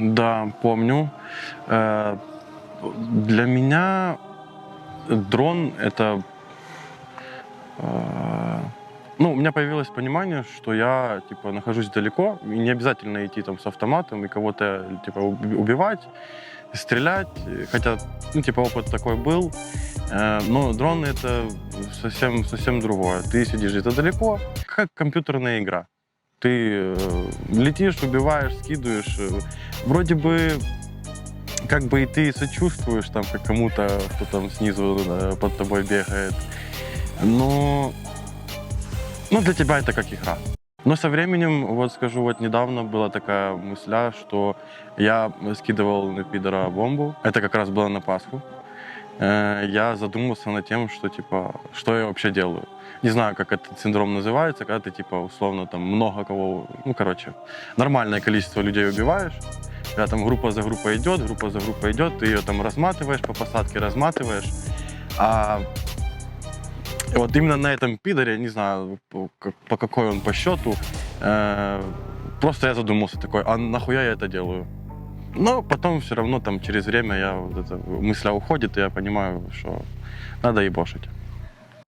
Да, помню. Э, Для меня дрон это... э, Ну, у меня появилось понимание, что я, типа, нахожусь далеко, и не обязательно идти там с автоматом и кого-то, типа, уби- убивать, стрелять, хотя, ну, типа, опыт такой был, Э, но дрон — это совсем, совсем другое. Ты сидишь где-то далеко, как компьютерная игра. Ты э, летишь, убиваешь, скидываешь. э, Вроде бы как бы и ты сочувствуешь там как кому-то, кто там снизу э, под тобой бегает. Но ну, для тебя это как игра. Но со временем, вот скажу, вот недавно была такая мысля, что я скидывал на пидора бомбу. Это как раз было на Пасху. Э, Я задумался над тем, что типа, что я вообще делаю. Не знаю, как этот синдром называется, когда ты типа условно там много кого, ну короче, нормальное количество людей убиваешь. Когда там группа за группой идет, группа за группой идет, ты ее там разматываешь по посадке, разматываешь. А вот именно на этом пидоре, не знаю, по, как- по какой он по счету, э, просто я задумался такой, а нахуя я это делаю? Но потом все равно там через время я вот эта мысля уходит, и я понимаю, что надо ебошить.